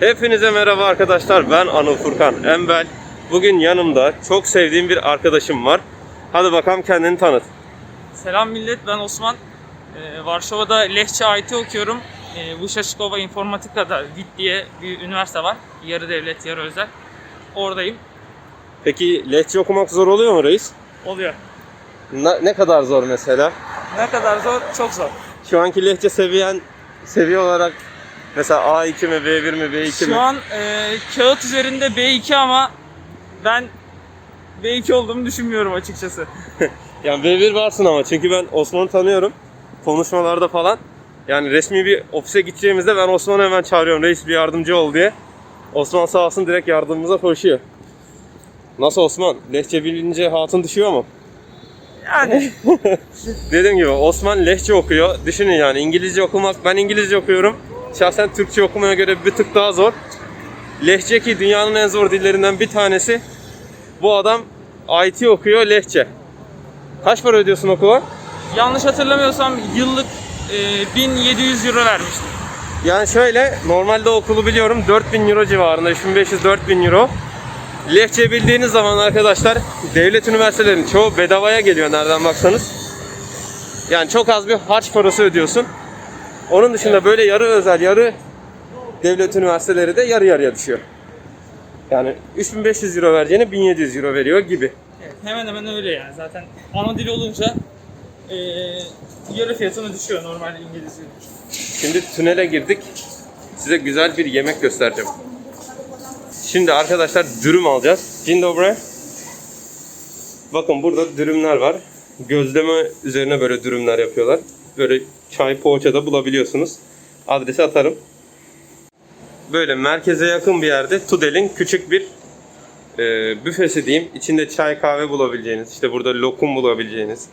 Hepinize merhaba arkadaşlar. Ben Anıl Furkan Embel. Bugün yanımda çok sevdiğim bir arkadaşım var. Hadi bakalım kendini tanıt. Selam millet, ben Osman. Ee, Varşova'da Lehçe IT okuyorum. Ee, Vışaşkova İnformatika'da VIT diye bir üniversite var. Yarı devlet, yarı özel. Oradayım. Peki lehçe okumak zor oluyor mu reis? Oluyor. Ne, ne kadar zor mesela? Ne kadar zor? Çok zor. Şu anki lehçe seviyen seviye olarak mesela A2 mi, B1 mi, B2 mi? Şu an e, kağıt üzerinde B2 ama ben B2 olduğumu düşünmüyorum açıkçası. Yani B1 varsın ama çünkü ben Osman'ı tanıyorum. Konuşmalarda falan. Yani resmi bir ofise gideceğimizde ben Osman'ı hemen çağırıyorum. Reis bir yardımcı ol diye. Osman sağ olsun direkt yardımımıza koşuyor. Nasıl Osman? Lehçe bilince hatun düşüyor mu? Yani Dediğim gibi Osman lehçe okuyor. Düşünün yani İngilizce okumak, ben İngilizce okuyorum. Şahsen Türkçe okumaya göre bir tık daha zor. Lehçe ki dünyanın en zor dillerinden bir tanesi. Bu adam IT okuyor lehçe. Kaç para ödüyorsun okula? yanlış hatırlamıyorsam yıllık e, 1700 euro vermiştim. Yani şöyle normalde okulu biliyorum 4000 euro civarında 3500-4000 euro. Lehçe bildiğiniz zaman arkadaşlar devlet üniversitelerinin çoğu bedavaya geliyor nereden baksanız. Yani çok az bir harç parası ödüyorsun. Onun dışında böyle yarı özel yarı devlet üniversiteleri de yarı yarıya düşüyor. Yani 3500 euro vereceğine 1700 euro veriyor gibi. Evet, hemen hemen öyle yani. Zaten ana dil olunca e, yarı fiyatına düşüyor normal İngilizce. Şimdi tünele girdik. Size güzel bir yemek göstereceğim. Şimdi arkadaşlar dürüm alacağız. Dzień dobry. Bakın burada dürümler var. Gözleme üzerine böyle dürümler yapıyorlar. Böyle çay poğaçada bulabiliyorsunuz. Adresi atarım. Böyle merkeze yakın bir yerde Tudel'in küçük bir e, büfesi diyeyim. İçinde çay kahve bulabileceğiniz, işte burada lokum bulabileceğiniz,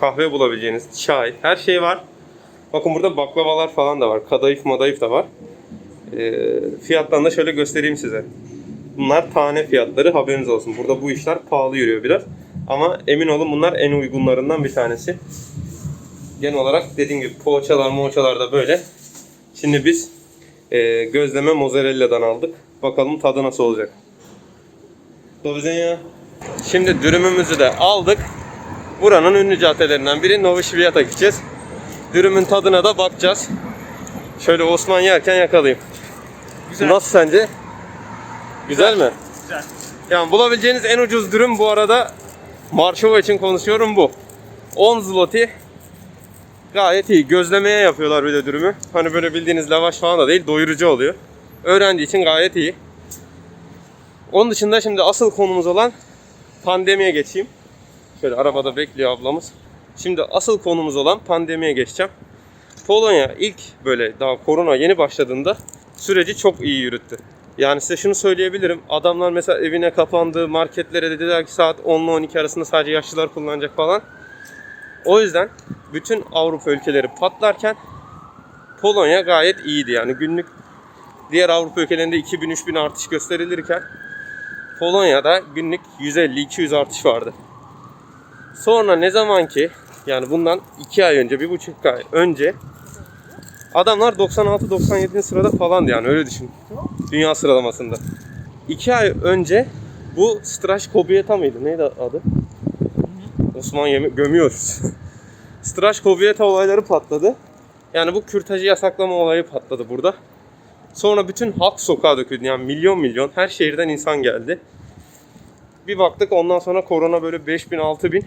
kahve bulabileceğiniz, çay, her şey var. Bakın burada baklavalar falan da var. Kadayıf madayıf da var. E, fiyatlarını da şöyle göstereyim size. Bunlar tane fiyatları haberiniz olsun. Burada bu işler pahalı yürüyor biraz. Ama emin olun bunlar en uygunlarından bir tanesi. Genel olarak dediğim gibi poğaçalar moğaçalar da böyle. Şimdi biz e, gözleme mozzarella'dan aldık. Bakalım tadı nasıl olacak. Do widzenia. Şimdi dürümümüzü de aldık. Buranın ünlü caddelerinden biri Novi Świata gideceğiz. Dürümün tadına da bakacağız. Şöyle Osman yerken yakalayayım. Güzel. Nasıl sence? Güzel mi? Güzel. Yani bulabileceğiniz en ucuz dürüm bu arada Marşova için konuşuyorum bu. 10 zloty gayet iyi. Gözlemeye yapıyorlar bir de dürümü. Hani böyle bildiğiniz lavaş falan da değil doyurucu oluyor. Öğrenci için gayet iyi. Onun dışında şimdi asıl konumuz olan pandemiye geçeyim. Şöyle arabada bekliyor ablamız. Şimdi asıl konumuz olan pandemiye geçeceğim. Polonya ilk böyle daha korona yeni başladığında süreci çok iyi yürüttü. Yani size şunu söyleyebilirim. Adamlar mesela evine kapandı, marketlere dediler ki saat 10 ile 12 arasında sadece yaşlılar kullanacak falan. O yüzden bütün Avrupa ülkeleri patlarken Polonya gayet iyiydi. Yani günlük diğer Avrupa ülkelerinde 2000-3000 artış gösterilirken Polonya'da günlük 150-200 artış vardı. Sonra ne zaman ki yani bundan 2 ay önce, 1,5 ay önce adamlar 96-97. sırada falandı yani öyle düşün. Dünya sıralamasında. 2 ay önce bu Straş Kobieta mıydı? Neydi adı? Osman yemi gömüyoruz. Straş Kobieta olayları patladı. Yani bu kürtajı yasaklama olayı patladı burada. Sonra bütün halk sokağa döküldü. Yani milyon milyon her şehirden insan geldi. Bir baktık ondan sonra korona böyle 5000 6000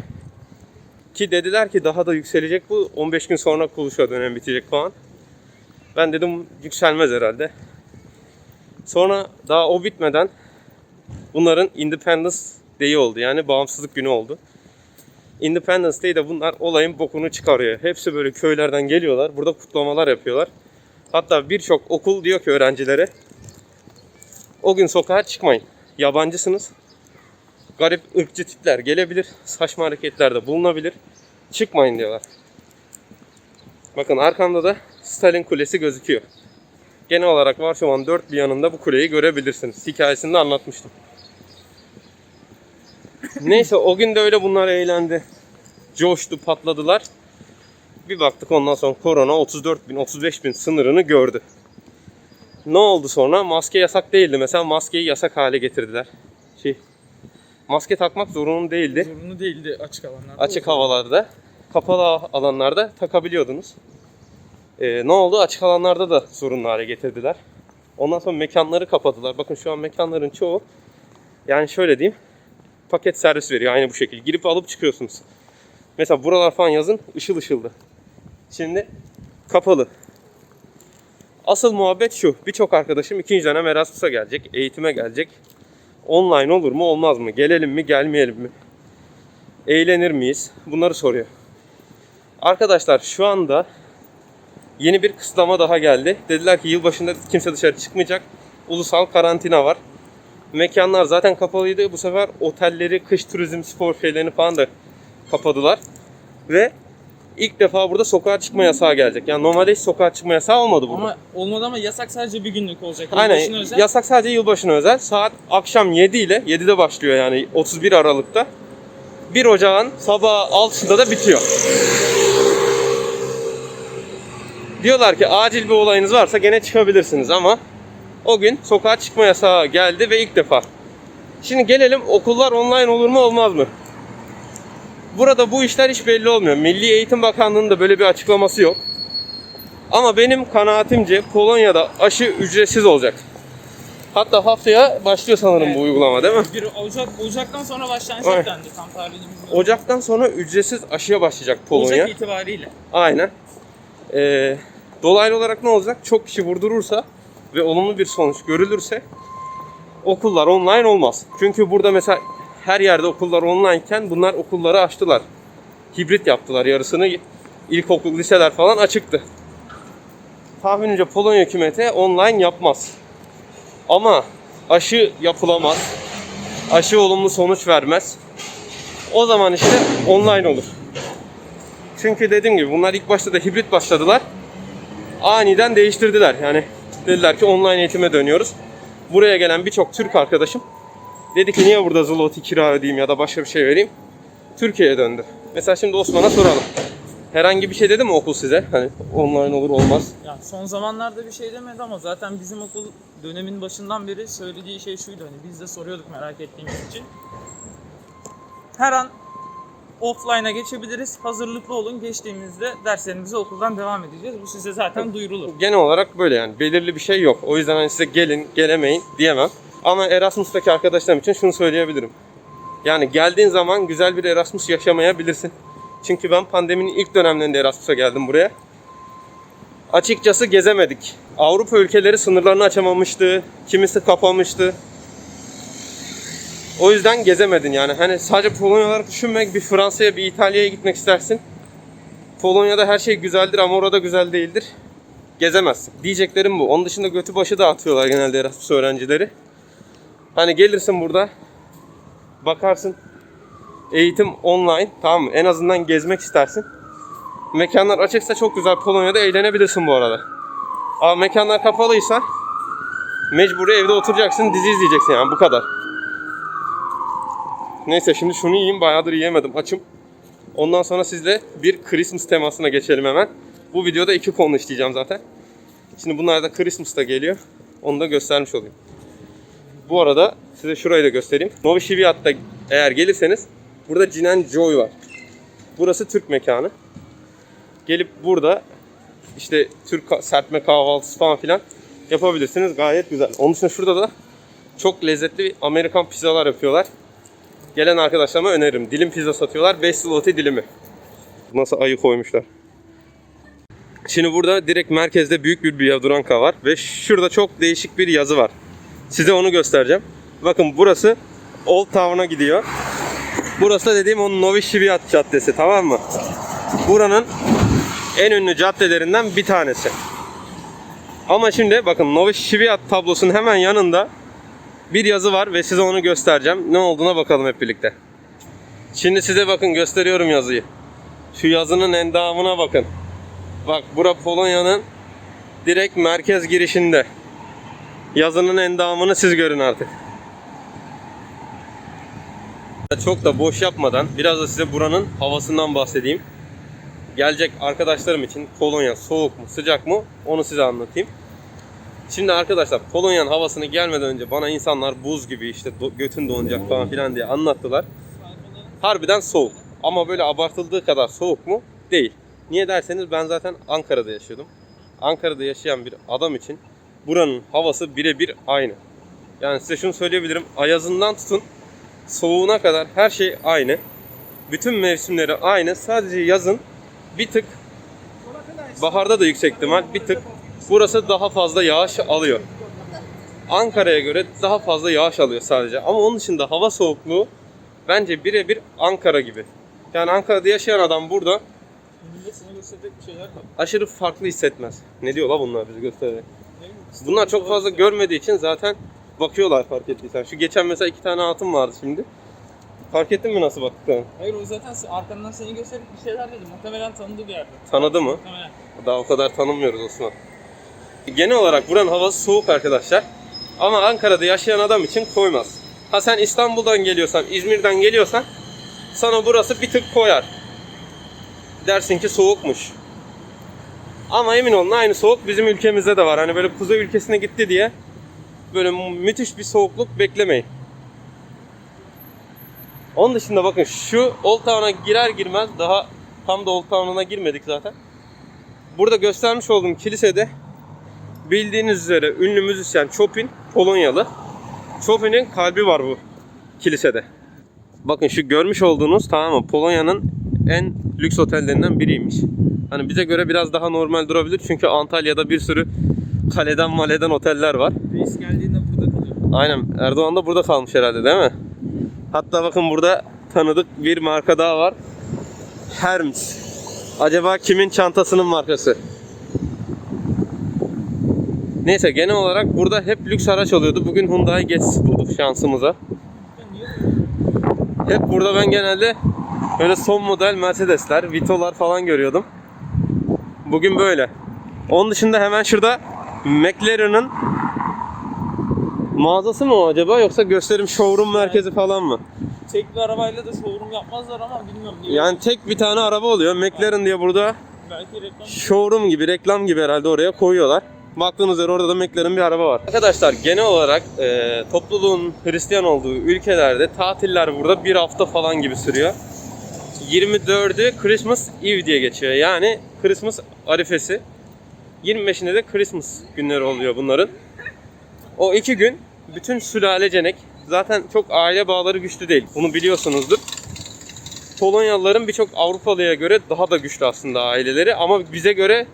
ki dediler ki daha da yükselecek bu 15 gün sonra kuluşa dönem bitecek falan. Ben dedim yükselmez herhalde. Sonra daha o bitmeden bunların Independence Day'i oldu. Yani bağımsızlık günü oldu. Independence Day'de bunlar olayın bokunu çıkarıyor. Hepsi böyle köylerden geliyorlar. Burada kutlamalar yapıyorlar. Hatta birçok okul diyor ki öğrencilere o gün sokağa çıkmayın. Yabancısınız. Garip ırkçı tipler gelebilir. Saçma hareketlerde bulunabilir. Çıkmayın diyorlar. Bakın arkamda da Stalin Kulesi gözüküyor. Genel olarak Varşova'nın dört bir yanında bu kuleyi görebilirsiniz. Hikayesini de anlatmıştım. Neyse o gün de öyle bunlar eğlendi. Coştu, patladılar. Bir baktık ondan sonra korona 34 bin, 35 bin sınırını gördü. Ne oldu sonra? Maske yasak değildi. Mesela maskeyi yasak hale getirdiler. Şey, maske takmak zorunlu değildi. Zorunlu değildi açık alanlarda. Açık havalarda, kapalı alanlarda takabiliyordunuz. Ee, ne oldu? Açık alanlarda da zorunlu hale getirdiler. Ondan sonra mekanları kapadılar. Bakın şu an mekanların çoğu yani şöyle diyeyim paket servis veriyor aynı bu şekilde. Girip alıp çıkıyorsunuz. Mesela buralar falan yazın ışıl ışıldı. Şimdi kapalı. Asıl muhabbet şu. Birçok arkadaşım ikinci dönem Erasmus'a gelecek, eğitime gelecek. Online olur mu olmaz mı? Gelelim mi gelmeyelim mi? Eğlenir miyiz? Bunları soruyor. Arkadaşlar şu anda yeni bir kısıtlama daha geldi. Dediler ki yılbaşında kimse dışarı çıkmayacak. Ulusal karantina var. Mekanlar zaten kapalıydı. Bu sefer otelleri, kış turizm, spor şeylerini falan da kapadılar. Ve ilk defa burada sokağa çıkma yasağı gelecek. Yani normalde hiç sokağa çıkma yasağı olmadı burada. Ama olmadı ama yasak sadece bir günlük olacak. Aynen. Yılbaşına özel. Yasak sadece yılbaşına özel. Saat akşam 7 ile 7'de başlıyor yani 31 Aralık'ta. 1 Ocağın sabah 6'sında da bitiyor. Diyorlar ki acil bir olayınız varsa gene çıkabilirsiniz ama o gün sokağa çıkma yasağı geldi ve ilk defa. Şimdi gelelim okullar online olur mu olmaz mı? Burada bu işler hiç belli olmuyor. Milli Eğitim Bakanlığı'nın da böyle bir açıklaması yok. Ama benim kanaatimce Polonya'da aşı ücretsiz olacak. Hatta haftaya başlıyor sanırım bu Evet. uygulama değil mi? Bir Ocak, Ocak'tan sonra başlanacak Aynen. dendi. Tam bilmiyorum. Ocaktan sonra ücretsiz aşıya başlayacak Polonya. Ocak itibariyle. Aynen. Ee, dolaylı olarak ne olacak? Çok kişi vurdurursa ve olumlu bir sonuç görülürse okullar online olmaz. Çünkü burada mesela her yerde okullar online iken bunlar okulları açtılar. Hibrit yaptılar yarısını. İlkokul, liseler falan açıktı. Tahminimce Polonya hükümeti online yapmaz. Ama aşı yapılamaz. Aşı olumlu sonuç vermez. O zaman işte online olur. Çünkü dediğim gibi bunlar ilk başta da hibrit başladılar. Aniden değiştirdiler. Yani dediler ki online eğitime dönüyoruz. Buraya gelen birçok Türk arkadaşım dedi ki niye burada zloty kira ödeyeyim ya da başka bir şey vereyim. Türkiye'ye döndü. Mesela şimdi Osman'a soralım. Herhangi bir şey dedi mi okul size? Hani online olur olmaz. Ya son zamanlarda bir şey demedi ama zaten bizim okul dönemin başından beri söylediği şey şuydu hani biz de soruyorduk merak ettiğimiz için. Her an offline'a geçebiliriz. Hazırlıklı olun. Geçtiğimizde derslerimize okuldan devam edeceğiz. Bu size zaten duyurulur. Genel olarak böyle yani. Belirli bir şey yok. O yüzden hani size gelin, gelemeyin diyemem. Ama Erasmus'taki arkadaşlarım için şunu söyleyebilirim. Yani geldiğin zaman güzel bir Erasmus yaşamayabilirsin. Çünkü ben pandeminin ilk dönemlerinde Erasmus'a geldim buraya. Açıkçası gezemedik. Avrupa ülkeleri sınırlarını açamamıştı. Kimisi kapamıştı. O yüzden gezemedin yani. Hani sadece Polonya olarak düşünmek bir Fransa'ya bir İtalya'ya gitmek istersin. Polonya'da her şey güzeldir ama orada güzel değildir. Gezemezsin. Diyeceklerim bu. Onun dışında götü başı dağıtıyorlar genelde Erasmus öğrencileri. Hani gelirsin burada bakarsın eğitim online tamam mı? En azından gezmek istersin. Mekanlar açıksa çok güzel Polonya'da eğlenebilirsin bu arada. Ama mekanlar kapalıysa mecburi evde oturacaksın dizi izleyeceksin yani bu kadar. Neyse şimdi şunu yiyeyim bayağıdır yiyemedim açım. Ondan sonra sizle bir Christmas temasına geçelim hemen. Bu videoda iki konu işleyeceğim zaten. Şimdi bunlar da Christmas'ta geliyor. Onu da göstermiş olayım. Bu arada size şurayı da göstereyim. Novi Sviat'ta eğer gelirseniz burada Gin Joy var. Burası Türk mekanı. Gelip burada işte Türk serpme kahvaltısı falan filan yapabilirsiniz. Gayet güzel. Onun dışında şurada da çok lezzetli Amerikan pizzalar yapıyorlar. Gelen arkadaşlarıma öneririm. Dilim pizza satıyorlar. 5 zloty dilimi. Nasıl ayı koymuşlar. Şimdi burada direkt merkezde büyük bir Biadranka var. Ve şurada çok değişik bir yazı var. Size onu göstereceğim. Bakın burası Old Town'a gidiyor. Burası da dediğim o Novi Sviat Caddesi tamam mı? Buranın en ünlü caddelerinden bir tanesi. Ama şimdi bakın Novi Sviat tablosunun hemen yanında bir yazı var ve size onu göstereceğim. Ne olduğuna bakalım hep birlikte. Şimdi size bakın gösteriyorum yazıyı. Şu yazının endamına bakın. Bak bura Polonya'nın direkt merkez girişinde. Yazının endamını siz görün artık. Çok da boş yapmadan biraz da size buranın havasından bahsedeyim. Gelecek arkadaşlarım için Polonya soğuk mu sıcak mı onu size anlatayım. Şimdi arkadaşlar Polonya'nın havasını gelmeden önce bana insanlar buz gibi işte do- götün donacak falan filan diye anlattılar. Harbiden soğuk. Ama böyle abartıldığı kadar soğuk mu? Değil. Niye derseniz ben zaten Ankara'da yaşıyordum. Ankara'da yaşayan bir adam için buranın havası birebir aynı. Yani size şunu söyleyebilirim. Ayazından tutun soğuğuna kadar her şey aynı. Bütün mevsimleri aynı. Sadece yazın bir tık baharda da yüksek ihtimal bir tık burası daha fazla yağış alıyor. Ankara'ya göre daha fazla yağış alıyor sadece. Ama onun dışında hava soğukluğu bence birebir Ankara gibi. Yani Ankara'da yaşayan adam burada aşırı farklı hissetmez. Ne diyor la bunlar bizi göstererek? Bunlar çok fazla görmediği için zaten bakıyorlar fark ettiysen. Şu geçen mesela iki tane hatun vardı şimdi. Fark ettin mi nasıl baktıklarını? Hayır o zaten arkandan seni gösterip bir şeyler dedi. Muhtemelen tanıdığı bir yerde. Tanıdı mı? Muhtemelen. Daha o kadar tanımıyoruz Osman. Genel olarak buranın havası soğuk arkadaşlar. Ama Ankara'da yaşayan adam için koymaz. Ha sen İstanbul'dan geliyorsan, İzmir'den geliyorsan sana burası bir tık koyar. Dersin ki soğukmuş. Ama emin olun aynı soğuk bizim ülkemizde de var. Hani böyle kuzey ülkesine gitti diye böyle mü- müthiş bir soğukluk beklemeyin. Onun dışında bakın şu Old Town'a girer girmez daha tam da Old Town'a girmedik zaten. Burada göstermiş olduğum kilisede bildiğiniz üzere ünlü müzisyen Chopin Polonyalı. Chopin'in kalbi var bu kilisede. Bakın şu görmüş olduğunuz tamam mı Polonya'nın en lüks otellerinden biriymiş. Hani bize göre biraz daha normal durabilir çünkü Antalya'da bir sürü kaleden maleden oteller var. Reis geldiğinde burada kalıyor. Aynen Erdoğan da burada kalmış herhalde değil mi? Hatta bakın burada tanıdık bir marka daha var. Hermes. Acaba kimin çantasının markası? Neyse genel olarak burada hep lüks araç oluyordu. Bugün Hyundai Getz bulduk şansımıza. Hep burada ben genelde böyle son model Mercedesler, Vito'lar falan görüyordum. Bugün böyle. Onun dışında hemen şurada McLaren'ın mağazası mı o acaba yoksa gösterim showroom merkezi falan mı? tek bir arabayla da showroom yapmazlar ama bilmiyorum niye. Yani tek bir tane araba oluyor. McLaren diye burada Belki reklam showroom gibi, reklam gibi herhalde oraya koyuyorlar. Baktığınız üzere orada da McLaren bir araba var. Arkadaşlar genel olarak e, topluluğun Hristiyan olduğu ülkelerde tatiller burada bir hafta falan gibi sürüyor. 24'ü Christmas Eve diye geçiyor. Yani Christmas arifesi. 25'inde de Christmas günleri oluyor bunların. O iki gün bütün sülalecenek zaten çok aile bağları güçlü değil. Bunu biliyorsunuzdur. Polonyalıların birçok Avrupalıya göre daha da güçlü aslında aileleri ama bize göre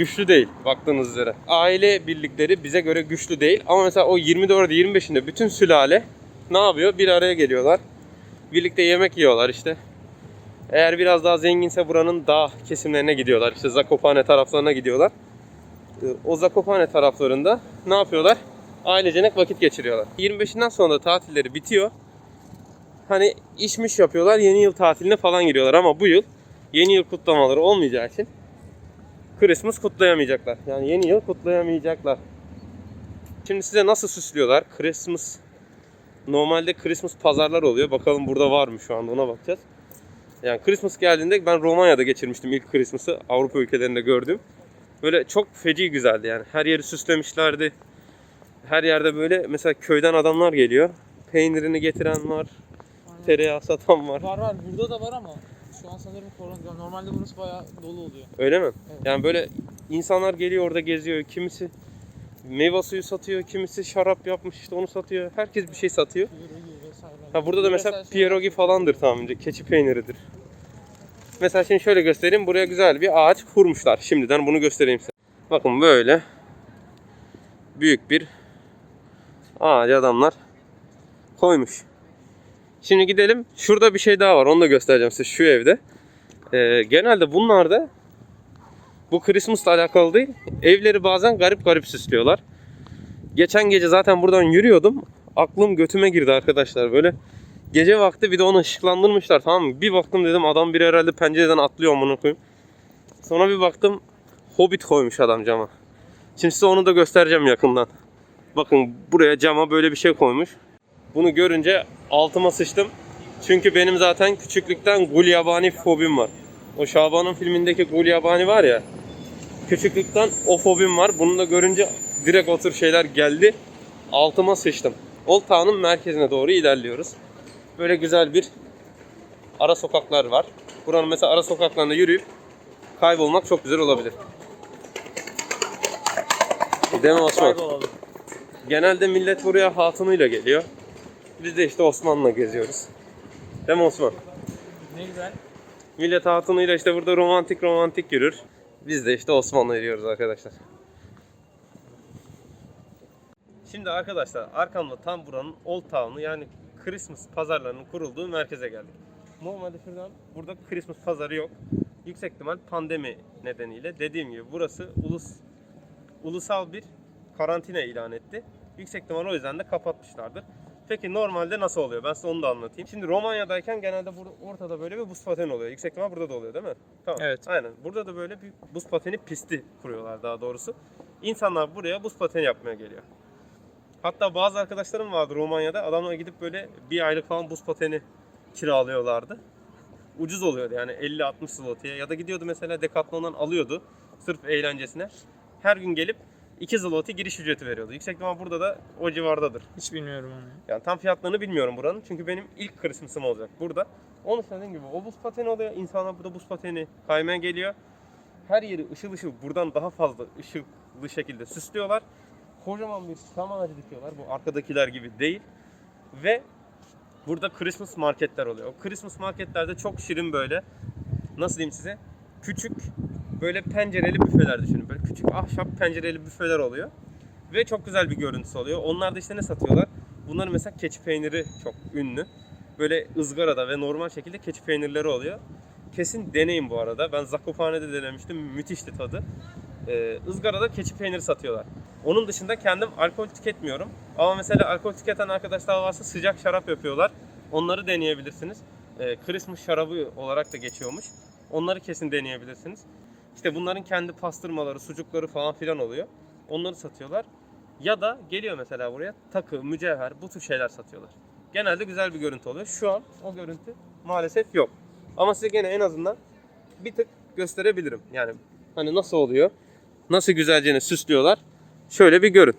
güçlü değil baktığınız üzere. Aile birlikleri bize göre güçlü değil ama mesela o 24'ü 25'inde bütün sülale ne yapıyor? Bir araya geliyorlar. Birlikte yemek yiyorlar işte. Eğer biraz daha zenginse buranın dağ kesimlerine gidiyorlar. İşte Zakopane taraflarına gidiyorlar. Ee, O Zakopane taraflarında ne yapıyorlar? Ailecenek vakit geçiriyorlar. 25'inden sonra da tatilleri bitiyor. Hani işmiş yapıyorlar. Yeni yıl tatiline falan giriyorlar ama bu yıl yeni yıl kutlamaları olmayacağı için Christmas kutlayamayacaklar. Yani yeni yıl kutlayamayacaklar. Şimdi size nasıl süslüyorlar? Christmas Normalde Christmas pazarlar oluyor. Bakalım burada var mı şu anda ona bakacağız. Yani Christmas geldiğinde ben Romanya'da geçirmiştim ilk Christmas'ı. Avrupa ülkelerinde gördüm. Böyle çok feci güzeldi yani. Her yeri süslemişlerdi. Her yerde böyle mesela köyden adamlar geliyor. Peynirini getiren var. Tereyağı satan var. Var var burada da var ama şu an sanırım korona. Normalde burası bayağı dolu oluyor. Öyle mi? Evet. Yani böyle insanlar geliyor orada geziyor. Kimisi meyve suyu satıyor, kimisi şarap yapmış işte onu satıyor. Herkes bir şey satıyor. Ha burada da mesela Yöresel pierogi falandır tahminimce. Keçi peyniridir. Mesela şimdi şöyle göstereyim. Buraya güzel bir ağaç kurmuşlar. Şimdiden bunu göstereyim size. Bakın böyle büyük bir ağaç adamlar koymuş. Şimdi gidelim. Şurada bir şey daha var. Onu da göstereceğim size şu evde. Ee, genelde bunlarda bu Christmas'la alakalı değil. Evleri bazen garip garip süslüyorlar. Geçen gece zaten buradan yürüyordum. Aklım götüme girdi arkadaşlar böyle. Gece vakti bir de onu ışıklandırmışlar tamam mı? Bir baktım dedim adam biri herhalde pencereden atlıyor amına koyayım. Sonra bir baktım Hobbit koymuş adam cama. Şimdi size onu da göstereceğim yakından. Bakın buraya cama böyle bir şey koymuş. Bunu görünce altıma sıçtım. Çünkü benim zaten küçüklükten gulyabani fobim var. O Şaban'ın filmindeki gulyabani var ya. Küçüklükten o fobim var. Bunu da görünce direkt o tür şeyler geldi. Altıma sıçtım. Town'un merkezine doğru ilerliyoruz. Böyle güzel bir ara sokaklar var. Buranın mesela ara sokaklarında yürüyüp kaybolmak çok güzel olabilir. Mi Osman? Genelde millet buraya hatunuyla geliyor. Biz de işte Osman'la geziyoruz. Değil mi Osman? Ne güzel. Millet hatunuyla işte burada romantik romantik yürür. Biz de işte Osmanlı yürüyoruz arkadaşlar. Şimdi arkadaşlar arkamda tam buranın Old Town'u yani Christmas pazarlarının kurulduğu merkeze geldik. Normalde şuradan burada Christmas pazarı yok. Yüksek ihtimal pandemi nedeniyle dediğim gibi burası ulus ulusal bir karantina ilan etti. Yüksek ihtimal o yüzden de kapatmışlardır. Peki normalde nasıl oluyor? Ben size onu da anlatayım. Şimdi Romanya'dayken genelde burada ortada böyle bir buz pateni oluyor. Yüksek ihtimal burada da oluyor değil mi? Tamam. Evet. Aynen. Burada da böyle bir buz pateni pisti kuruyorlar daha doğrusu. İnsanlar buraya buz pateni yapmaya geliyor. Hatta bazı arkadaşlarım vardı Romanya'da. Adamlar gidip böyle bir aylık falan buz pateni kiralıyorlardı. Ucuz oluyordu yani 50-60 zloty'ye. Ya da gidiyordu mesela Decathlon'dan alıyordu sırf eğlencesine. Her gün gelip 2 zloty giriş ücreti veriyordu. Yüksek ihtimal burada da o civardadır. Hiç bilmiyorum onu. Yani tam fiyatlarını bilmiyorum buranın. Çünkü benim ilk Christmas'ım olacak burada. Onun için dediğim gibi o buz pateni oluyor. İnsanlar burada buz pateni kaymaya geliyor. Her yeri ışıl ışıl buradan daha fazla ışıklı şekilde süslüyorlar. Kocaman bir çam ağacı dikiyorlar. Bu arkadakiler gibi değil. Ve burada Christmas marketler oluyor. O Christmas marketlerde çok şirin böyle nasıl diyeyim size? Küçük böyle pencereli büfeler düşünün. Böyle küçük ahşap pencereli büfeler oluyor. Ve çok güzel bir görüntüsü oluyor. Onlar da işte ne satıyorlar? Bunların mesela keçi peyniri çok ünlü. Böyle ızgarada ve normal şekilde keçi peynirleri oluyor. Kesin deneyin bu arada. Ben Zakopane'de denemiştim. Müthişti tadı. Ee, ızgarada keçi peyniri satıyorlar. Onun dışında kendim alkol tüketmiyorum. Ama mesela alkol tüketen arkadaşlar varsa sıcak şarap yapıyorlar. Onları deneyebilirsiniz. Ee, Christmas şarabı olarak da geçiyormuş. Onları kesin deneyebilirsiniz. İşte bunların kendi pastırmaları, sucukları falan filan oluyor. Onları satıyorlar. Ya da geliyor mesela buraya takı, mücevher bu tür şeyler satıyorlar. Genelde güzel bir görüntü oluyor. Şu an o görüntü maalesef yok. Ama size gene en azından bir tık gösterebilirim. Yani hani nasıl oluyor? Nasıl güzelce süslüyorlar? Şöyle bir görün.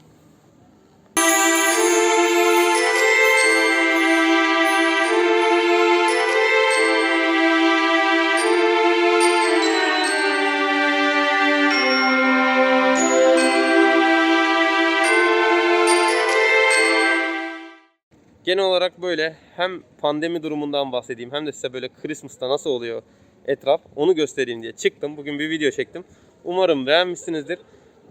Genel olarak böyle hem pandemi durumundan bahsedeyim hem de size böyle Christmas'ta nasıl oluyor etraf onu göstereyim diye çıktım. Bugün bir video çektim. Umarım beğenmişsinizdir.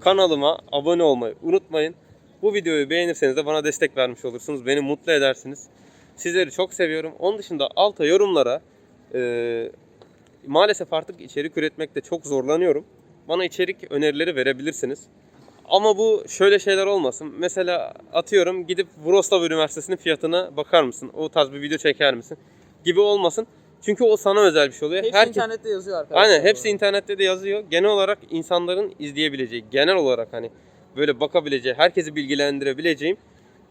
Kanalıma abone olmayı unutmayın. Bu videoyu beğenirseniz de bana destek vermiş olursunuz. Beni mutlu edersiniz. Sizleri çok seviyorum. Onun dışında alta yorumlara e, maalesef artık içerik üretmekte çok zorlanıyorum. Bana içerik önerileri verebilirsiniz. Ama bu şöyle şeyler olmasın. Mesela atıyorum gidip Wrocław Üniversitesi'nin fiyatına bakar mısın? O tarz bir video çeker misin? Gibi olmasın. Çünkü o sana özel bir şey oluyor. Hepsi Herkes- internette yazıyor arkadaşlar. Aynen hepsi arada. internette de yazıyor. Genel olarak insanların izleyebileceği, genel olarak hani böyle bakabileceği, herkesi bilgilendirebileceğim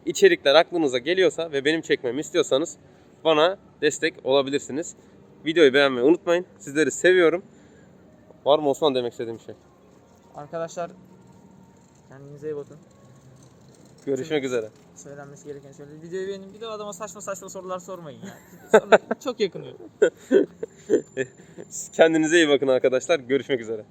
içerikler aklınıza geliyorsa ve benim çekmemi istiyorsanız bana destek olabilirsiniz. Videoyu beğenmeyi unutmayın. Sizleri seviyorum. Var mı Osman demek istediğim şey? Arkadaşlar kendinize iyi bakın. Görüşmek üzere. Söylenmesi gereken söyle. Videoyu beğenin. Bir de adama saçma saçma sorular sormayın ya. Sonra çok yakınıyor. Kendinize iyi bakın arkadaşlar. Görüşmek üzere.